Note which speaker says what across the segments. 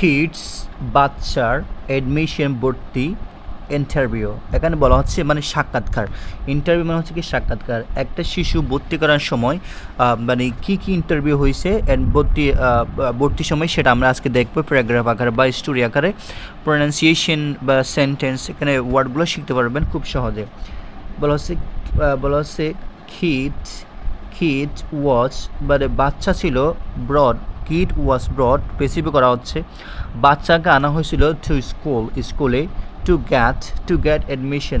Speaker 1: Kids বাচ্চার admission ভর্তি interview এখানে বলা হচ্ছে মানে সাক্ষাৎকার। ইন্টারভিউ মানে হচ্ছে কি সাক্ষাৎকার। একটা শিশু ভর্তি করার সময় মানে কি কি ইন্টারভিউ হয়েছে and ভর্তি ভর্তির সময় সেটা আমরা আজকে দেখব প্যারাগ্রাফ আকারে বা স্টোরি আকারে। প্রোনাউন্সিয়েশন বা সেন্টেন্স এখানে ওয়ার্ডগুলো শিখতে পারবেন খুব সহজে। বলা হচ্ছে বলা হচ্ছে কিড কিড ওয়াজ মানে বাচ্চা ছিল brought kid was brought specific করা হচ্ছে। বাচ্চাকে আনা হয়েছিল টু স্কুল স্কুলে to get to get admission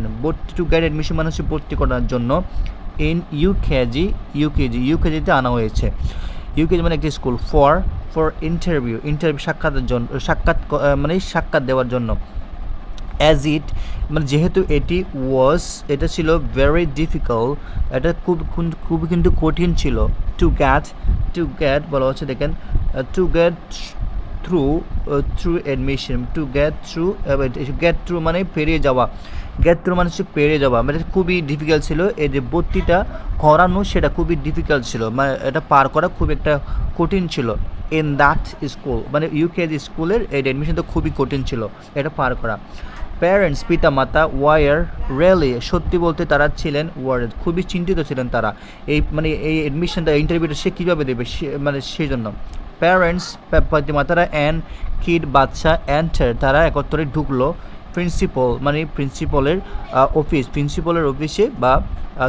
Speaker 1: to get admission মানে হচ্ছে ভর্তি করার জন্য। ইন ইউকেজি ইউকেজি ইউকেজিতে আনা হয়েছে। ইউকেজি মানে একটি school for for interview interview সাক্ষাতের জন্য সাক্ষাৎ মানে সাক্ষাৎ দেওয়ার জন্য। অ্যাজ ইট মানে যেহেতু এটি ওয়াজ এটা ছিল ভেরি ডিফিকাল্ট এটা খুব খুবই কিন্তু কঠিন ছিল। টু গ্যাট টু গ্যাট বলা হচ্ছে দেখেন। To get through through admission to get through get through মানে পেরিয়ে যাওয়া। গেট থ্রু মানে হচ্ছে পেরিয়ে যাওয়া। মানে খুবই ডিফিকাল্ট ছিল। এই যে ভর্তিটা করানো, সেটা খুবই ডিফিকাল্ট ছিল। মানে এটা পার করা খুব একটা কঠিন ছিল। ইন দ্যাট স্কুল মানে ইউকেজি স্কুলের এই অ্যাডমিশন তো খুবই কঠিন ছিল, এটা পার করা। প্যারেন্টস পিতা মাতা ওয়ার রিয়েলি সত্যি বলতে তারা ছিলেন ওয়ার্ড খুবই চিন্তিত ছিলেন তারা। এই মানে এই অ্যাডমিশনটা ইন্টারভিউটা সে কীভাবে দেবে সে- মানে সেই জন্য প্যারেন্টস মাতারা অ্যান্ড কিড বাচ্চা অ্যান্ড তারা একত্রে ঢুকলো প্রিন্সিপাল মানে প্রিন্সিপালের অফিস প্রিন্সিপালের অফিসে বা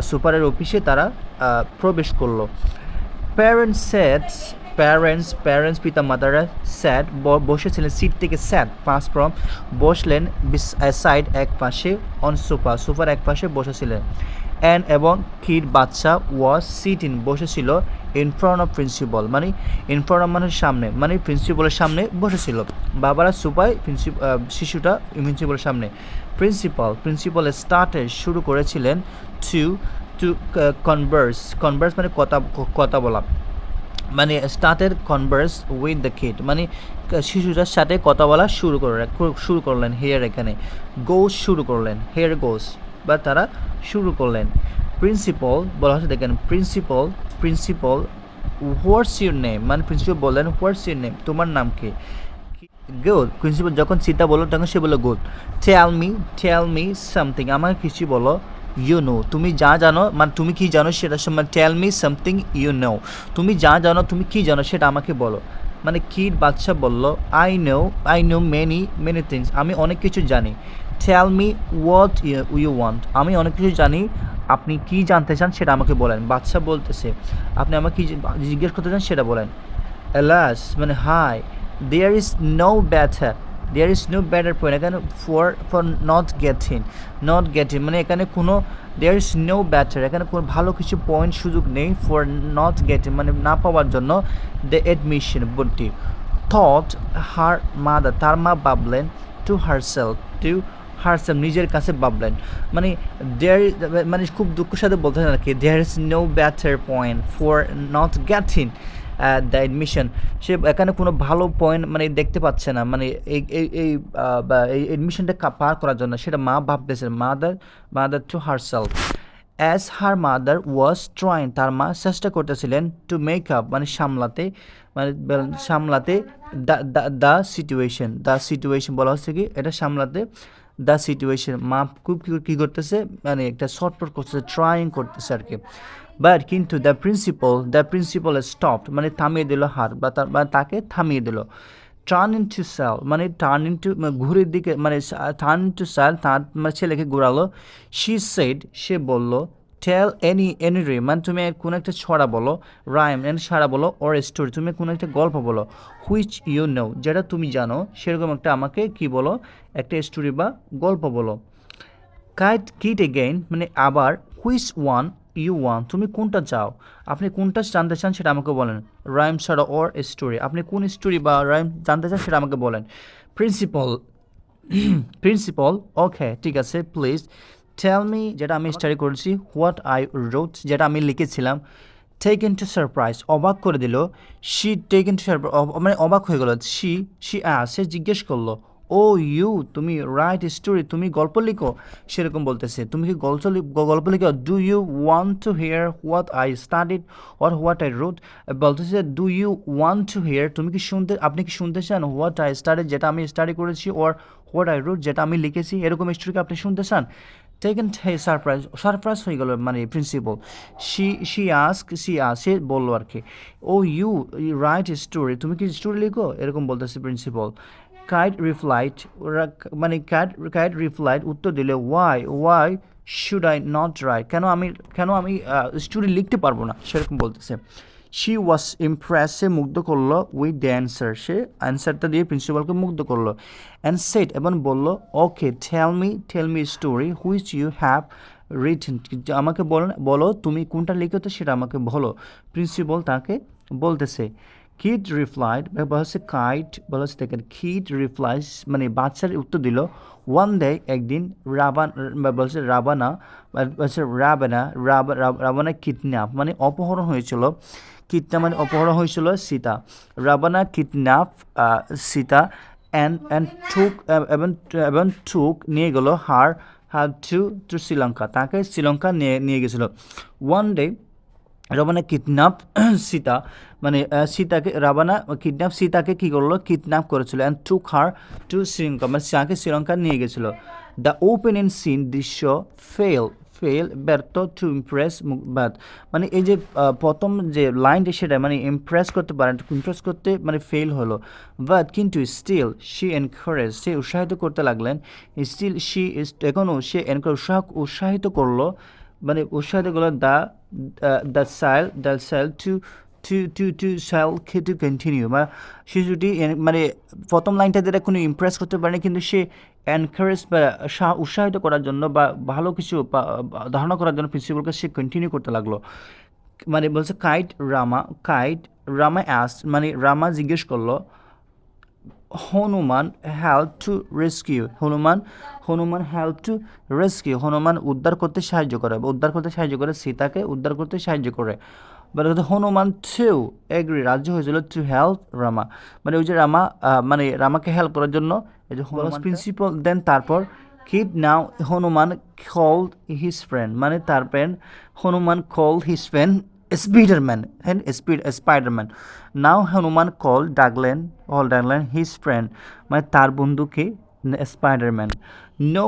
Speaker 1: সুপারের অফিসে তারা প্রবেশ করল প্যারেন্টস স্যাট প্যারেন্টস প্যারেন্টস পিতা মাতারা স্যাট বসেছিলেন সিট থেকে স্যাট পাস ফ্রম বসলেন সাইড এক পাশে অন সোফা সোফার এক পাশে বসেছিলেন। অ্যান্ড এবং কিড বাচ্চা ওয়াজ সিট ইন বসেছিল ইন ফ্রন্ট অফ প্রিন্সিপাল মানে ইন ফ্রন্ট অফ মানে সামনে মানে প্রিন্সিপালের সামনে বসেছিল। বাবারা সোফায় প্রিন্সিপ শিশুটা প্রিন্সিপালের সামনে। প্রিন্সিপাল প্রিন্সিপাল স্টার্টে শুরু করেছিলেন টু টু কনভার্স কনভার্স মানে কথা কথা বলা। মানে started converse with the kid মানে শিশুটার সাথে কথা বলা শুরু করে, শুরু করলেন হেয়ার এখানে। গোস শুরু করলেন হেয়ার গোস বা তারা শুরু করলেন। প্রিন্সিপাল বলা হচ্ছে, দেখেন principal principal what's your name মানে প্রিন্সিপাল বললেন হোয়াটস ইউর নেম তোমার নাম কি? গুড প্রিন্সিপাল যখন চিন্তা বলল, তখন সে বলল good tell me tell me something আমাকে কিছু বলো। ইউ নো তুমি যা জানো মানে তুমি কি জানো সেটা মানে tell me something you know তুমি যা জানো, তুমি কি জানো সেটা আমাকে বলো। মানে কিড বাচ্চা বলল I know I know many many things আমি অনেক কিছু জানি। Tell me what you want আমি অনেক কিছু জানি। আপনি কি জানতে চান সেটা আমাকে বলেন। বাচ্চা বলতেছে, আপনি আমাকে কি জিজ্ঞেস করতে চান সেটা বলেন। অ্যালাস মানে hi there is no better there is no better point এখানে for for not getting not getting মানে এখানে কোনো দেয়ার ইজ নো ব্যাটার এখানে কোনো ভালো কিছু পয়েন্ট সুযোগ নেই ফর নট গেটিং মানে না পাওয়ার জন্য দ্য অ্যাডমিশন ভর্তি থট হার মাদার তার মা ভাবলেন টু হারসেলফ টু হারসেলফ নিজের কাছে ভাবলেন। মানে দেয়ার মানে খুব দুঃখের সাথে বলতে হয় আর কি there is no better point for not getting the admission সে এখানে কোনো ভালো পয়েন্ট মানে দেখতে পাচ্ছে না। মানে এই এই এই বা এই অ্যাডমিশনটা পার করার জন্য। সেটা মা ভাবতেছে mother mother to herself as her mother was trying তার মা চেষ্টা করতেছিলেন টু মেক আপ মানে সামলাতে মানে সামলাতে দ্য সিচুয়েশন দ্য সিচুয়েশন বলা হচ্ছে কি? এটা সামলাতে দ্য সিচুয়েশন মা খুব কি- কি করতেছে? মানে একটা শর্টপট করতেছে ট্রাইং করতেছে আর কি। বাট কিন্তু the principal the principal stop মানে থামিয়ে দিল হার বা তার তাকে থামিয়ে দিল। টার্ন ইন টু সেল মানে টার্ন ইন টু ঘুরের দিকে মানে টার্ন টু সেল তার মানে ছেলেকে ঘোরালো। শি সেড সে বলল টেল এনি এনি রে মানে তুমি কোনো একটা ছড়া বলো রাইম এন ছড়া বলো ওর স্টোরি তুমি কোনো একটা গল্প বলো হুইচ ইউ নো যেটা তুমি জানো, সেরকম একটা আমাকে কি বলো, একটা স্টোরি বা গল্প বলো। কাইট কিট এগেইন মানে আবার হুইচ ওয়ান ইউ ওয়ান তুমি কোনটা চাও? আপনি কোনটা জানতে চান সেটা আমাকে বলেন। রাইম ছাড়া ওর স্টোরি আপনি কোন স্টোরি বা রাইম জানতে চান সেটা আমাকে বলেন। প্রিন্সিপাল প্রিন্সিপাল ওকে ঠিক আছে প্লিজ টেল মি যেটা আমি স্টাডি করেছি হোয়াট আই রোট যেটা আমি লিখেছিলাম। টেক ইন টু সারপ্রাইজ অবাক করে দিল। She take in to surprise মানে অবাক হয়ে গেল। শি শি আ সে জিজ্ঞেস করল ও ইউ, তুমি রাইট স্টোরি তুমি গল্প লিখো, সেরকম বলতেছে। তুমি কি গল্প গল্প লিখো? Do you want to hear what I studied or what I wrote বলতেছে do you want to hear তুমি কি শুনতে, আপনি কি শুনতে চান হোয়াট আই স্টাডিড যেটা আমি স্টাডি করেছি ওর হোয়াট আই রুট যেটা আমি লিখেছি, এরকম স্টোরিকে আপনি শুনতে চান? টেকেন হে সারপ্রাইজ সারপ্রাইজ হয়ে গেল মানে principal she she ask she as বলল আর কি ও ইউ রাইট স্টোরি তুমি কি স্টোরি লিখো? এরকম বলতেছে প্রিন্সিপাল কাইট রিপ্লাইড মানে কাইট কাইট রিপ্লাইড উত্তর দিলে why why should I not write কেন আমি কেন আমি স্টোরি লিখতে পারব না? সেরকম বলতেছে। শি ওয়াজ ইমপ্রেস মুগ্ধ করল উইথ দ্য অ্যান্সার সে অ্যান্সারটা দিয়ে প্রিন্সিপালকে মুগ্ধ করল অ্যান্ড সেট এবং বলল okay tell me tell me story which you have written আমাকে বলো বলো তুমি কোনটা লিখেছো সেটা আমাকে বলো। প্রিন্সিপাল তাকে বলতেছে কিড রিপ্লাইড বলা হচ্ছে কাইট বলা হচ্ছে দেখেন কিড রিপ্লাইজ মানে বাচ্চার উত্তর দিল ওয়ান ডে একদিন রাবান বা বলছে রাবানা, বা বলছে রাবানা, রাবা- রাবানা কিডন্যাপ মানে অপহরণ হয়েছিল কিডন্যাপ মানে অপহরণ হয়েছিল Sita, Ravana kidnap Sita and and took এবং টুক নিয়ে গেল her her to to Sri Lanka, তাকে শ্রীলঙ্কা নিয়ে নিয়ে গেছিল one day Ravana kidnap Sita মানে সীতাকে, রাবানা কিডন্যাপ সীতাকে কী করল? কিডন্যাপ করেছিল। And took her to Sri Lanka মানে তাকে শ্রীলঙ্কা নিয়ে গেছিল। দ্য ওপেন এন্ড সিন দৃশ্য ফেল ফেল ব্যর্থ টু ইমপ্রেস বাট মানে এই যে প্রথম যে লাইনটা সেটা মানে ইমপ্রেস করতে পারেন ইমপ্রেস করতে মানে ফেল হলো। বাট কিন্তু স্টিল সি এনকারেজ সে উৎসাহিত করতে লাগলেন। স্টিল সি এখনও সে এনকার উৎসাহ, উৎসাহিত করল। মানে উৎসাহিত করল the the child the child to to to to child to continue বা শিশুটি মানে প্রথম লাইনটা যেটা কোনো ইমপ্রেস করতে পারেনি কিন্তু সে এনকারেজ বা উৎসাহিত করার জন্য বা ভালো কিছু ধারণা করার জন্য প্রিন্সিপালকে সে কন্টিনিউ করতে লাগল। মানে বলছে, kid Rama kid Rama as মানে রামা জিজ্ঞেস করল Hanuman help to rescue, Hanuman Hanuman help to rescue, Hanuman উদ্ধার করতে সাহায্য করে, উদ্ধার করতে সাহায্য করে, সীতাকে উদ্ধার করতে সাহায্য করে। মানে হনুমান টু এগ্রি রাজ্য হয়েছিল টু হেল্প রামা মানে ওই যে রামা মানে রামাকে হেল্প করার জন্য, এই যে হনুমান প্রিন্সিপাল দেন তারপর kid now Hanuman call his friend মানে তার friend Hanuman call his friend hand speed Spiderman now Hanuman call ডাকলেন কল ডাকলেন হিজ ফ্রেন্ড মানে তার বন্ধুকে স্পাইডারম্যান নো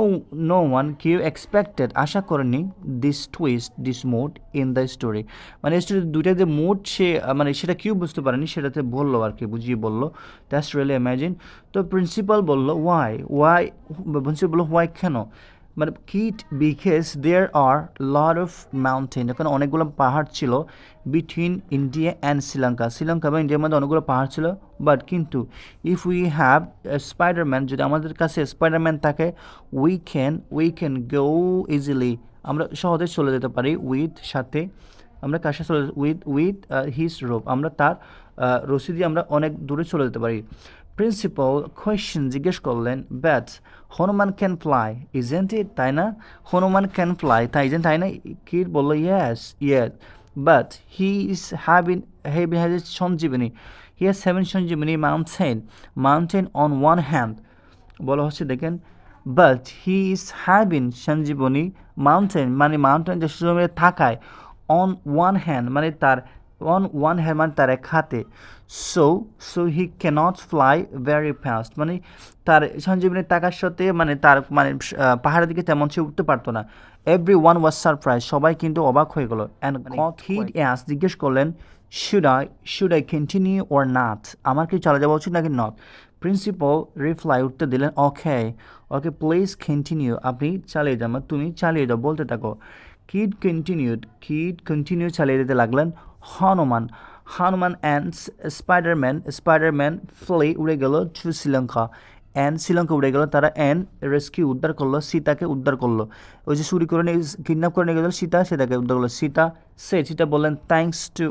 Speaker 1: নো ওয়ান কেউ এক্সপেক্টেড আশা করেনি দিস টুইস্ট দিস মোড ইন দ্য স্টোরি মানে স্টোরি দুইটা যে মোড সে মানে সেটা কেউ বুঝতে পারেনি, সেটাতে বলল আর কি, বুঝিয়ে বলল। দ্যাটস রিয়েলি ইম্যাজিন তো প্রিন্সিপাল বলল ওয়াই ওয়াই প্রিন্সিপাল বলল ওয়াই কেন? মানে kid because there are lot of mountain এখানে অনেকগুলো পাহাড় ছিল between India and Sri Lanka Sri Lanka এবং ইন্ডিয়ার মধ্যে অনেকগুলো পাহাড় ছিল বাট কিন্তু ইফ উই হ্যাভ স্পাইডারম্যান যদি আমাদের কাছে স্পাইডারম্যান থাকে we can we can go easily আমরা সহজে চলে যেতে পারি উইথ সাথে। আমরা কার সাথে উইথ উইথ হিস রোপ আমরা তার আহ, রশি দিয়ে আমরা অনেক দূরে চলে যেতে পারি। প্রিন্সিপাল কোয়েশ্চেন জিজ্ঞেস করলেন but Hanuman can fly isn't it তাই না? হনুমান ক্যান ফ্লাই তাই ইজেন্ট তাই না? কিড বলল yes yes but he is having he has a Sanjeevani he has seven Sanjeevani mountain mountain on one hand বলা হচ্ছে, দেখেন but he is having Sanjeevani mountain মানে মাউন্টেন যে সঞ্জীবনী থাকায় অন ওয়ান হ্যান্ড মানে তার অন ওয়ান হ্যান্ড মানে তার এক হাতে। So so he can't fly very fast মানে তার সঞ্জীবনী থাকার সাথে মানে তার মানে পাহাড়ের দিকে তেমন সে উঠতে পারতো না। এভরি ওয়ান ওয়াজ সারপ্রাইজ সবাই কিন্তু অবাক হয়ে গেল। অ্যান্ড হিড অ্যাস জিজ্ঞেস করলেন should I should I continue or not আমার কি চালা যাওয়া উচিত নাকি নট প্রিন্সিপাল রিপ্লাই উঠতে দিলেন ওকে ওকে প্লিজ কন্টিনিউ আপনি চালিয়ে যান মানে তুমি চালিয়ে যাও বলতে থাকো। কিড কন্টিনিউড কিড কন্টিনিউ চালিয়ে যেতে লাগলেন। Hanuman Hanuman and Spiderman Spiderman flew উড়ে গেল টু শ্রীলঙ্কা অ্যান্ড শ্রীলঙ্কা উড়ে গেল, তারা অ্যান রেস্কিউ উদ্ধার করল, সীতাকে উদ্ধার করল। ওই যে চুরি করে নিয়ে কিডন্যাপ করে নিয়ে গেল সীতা সীতাকে উদ্ধার করল। সীতা, সে, সীতা বললেন থ্যাংকস টু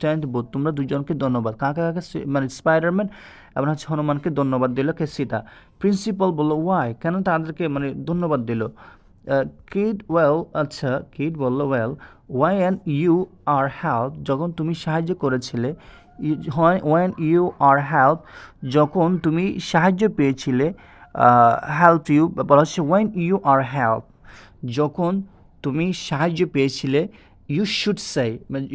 Speaker 1: থ্যাংক বোধ তোমরা দুজনকে ধন্যবাদ। কাকে কাকে? মানে স্পাইডারম্যান এবং হচ্ছে হনুমানকে ধন্যবাদ দিল কে? সীতা। প্রিন্সিপাল বলল ওয়াই কেন তাদেরকে মানে ধন্যবাদ দিল? কিড ওয়েল আচ্ছা কিড বলল well and you are help যখন তুমি সাহায্য করেছিলে ওয়ান ইউ আর হেল্প যখন তুমি সাহায্য পেয়েছিলে হেল্প ইউ বলা হচ্ছে ওয়ান ইউ আর হেল্প যখন তুমি সাহায্য পেয়েছিলে ইউ শুড সে মানে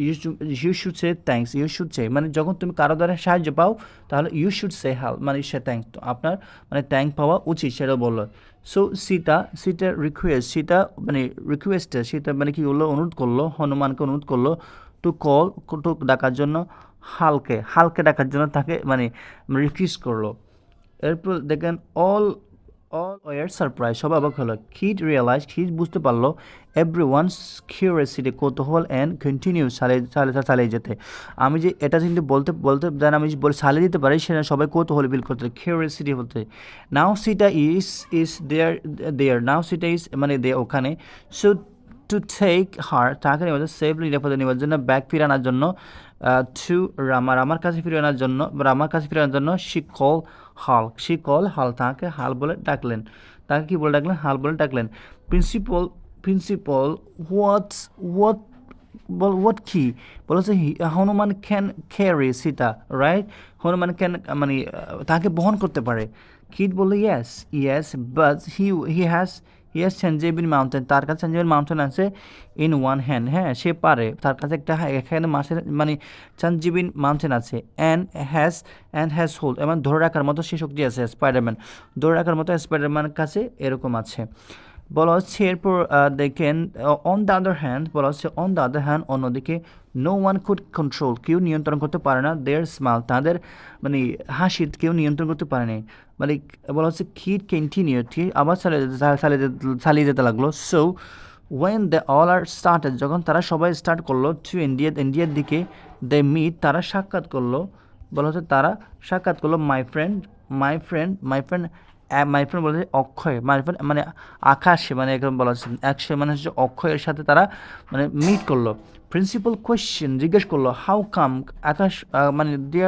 Speaker 1: you should say thanks you should say মানে যখন তুমি কারও দ্বারা সাহায্য পাও, তাহলে ইউ শুড সে হেল্প মানে সে থ্যাঙ্কস আপনার মানে থ্যাঙ্ক পাওয়া উচিত, সেটা বলল। সো সীতা সীতা রিকোয়েস্ট সীতা মানে রিকোয়েস্টে সীতা মানে কি করল অনুরোধ করল, হনুমানকে অনুরোধ করল টু কল টু ডাকার জন্য হালকে হালকে ডাকার জন্য তাকে মানে রিকোয়েস্ট করল। এরপর দেখেন অল অল ওয়ার সারপ্রাইজ সবাই অবাক হলো। খিড রিয়েলাইজ খিড বুঝতে পারল এভরি ওয়ানস কিউরিয়াসিটি কৌতূহল অ্যান্ড কন্টিনিউ চালিয়ে চালিয়ে যেতে। আমি যে এটা কিন্তু বলতে বলতে দেন আমি বলে চালিয়ে দিতে পারি, সেটা সবাই কৌতূহল বিল করতে কিউরিয়াসিটি বলতে নাও সিটা ইজ ইজ দেয়ার দেয়ার নাও সিটা ইজ মানে দে ওখানে। সো টু টেক হার তাকে নেওয়ার সেফলি নিরাপদে নেওয়ার জন্য, ব্যাগ ফিরে আনার জন্য টু রামা। রামার কাছে ফিরে আনার জন্য রামার কাছে ফিরে আনার জন্য শি হাল, সে কল হাল তাকে হাল বলে ডাকলেন। তাকে কি বলে ডাকলেন? হাল বলে ডাকলেন। প্রিন্সিপাল প্রিন্সিপাল হোয়াটস হোয়াট বল হোয়াট কি? বলেছে Hanuman can carry Sita right Hanuman can মানে তাকে বহন করতে পারে। কিড বলল yes yes but he he has yes Sanjeevani mountain তার কাছে সঞ্জীবিন মাউন্টেন আছে ইন ওয়ান হ্যান্ড হ্যাঁ সে পারে। তার কাছে একটা হ্যাঁ, এখানে মাসের মানে সঞ্জীবিন মাউন্টেন আছে। And has and has hold এবং ধরে রাখার মতো সে শক্তি আছে স্পাইডারম্যান ধরে রাখার মতো স্পাইডারম্যানের কাছে এরকম আছে। বলা হচ্ছে এরপর দেখেন অন দ্য আদার হ্যান্ড বলা হচ্ছে অন দ্য আদার হ্যান্ড অন্যদিকে নো ওয়ান কুড কন্ট্রোল কেউ নিয়ন্ত্রণ করতে পারে না। দেয়ার স্মাল তাদের মানে হাসি কেউ নিয়ন্ত্রণ করতে পারেনি মানে বলা হচ্ছে কিড কন্টিনিউ ঠিক আবার চালিয়ে যেতে- লাগল। So when the all are started যখন তারা সবাই স্টার্ট করল টু ইন্ডিয়া ইন্ডিয়ার দিকে দে মিট তারা সাক্ষাৎ করল। বলা হচ্ছে তারা সাক্ষাৎ করল my friend my friend my friend my friend বলা হচ্ছে অক্ষয় মাই ফ্রেন্ড মানে আকাশে মানে এরকম বলা হচ্ছে। একশো মানে হচ্ছে অক্ষয়ের সাথে তারা মানে মিট করল। প্রিন্সিপাল কোয়েশ্চেন জিজ্ঞেস করল হাউ কাম আকাশ মানে দেয়ার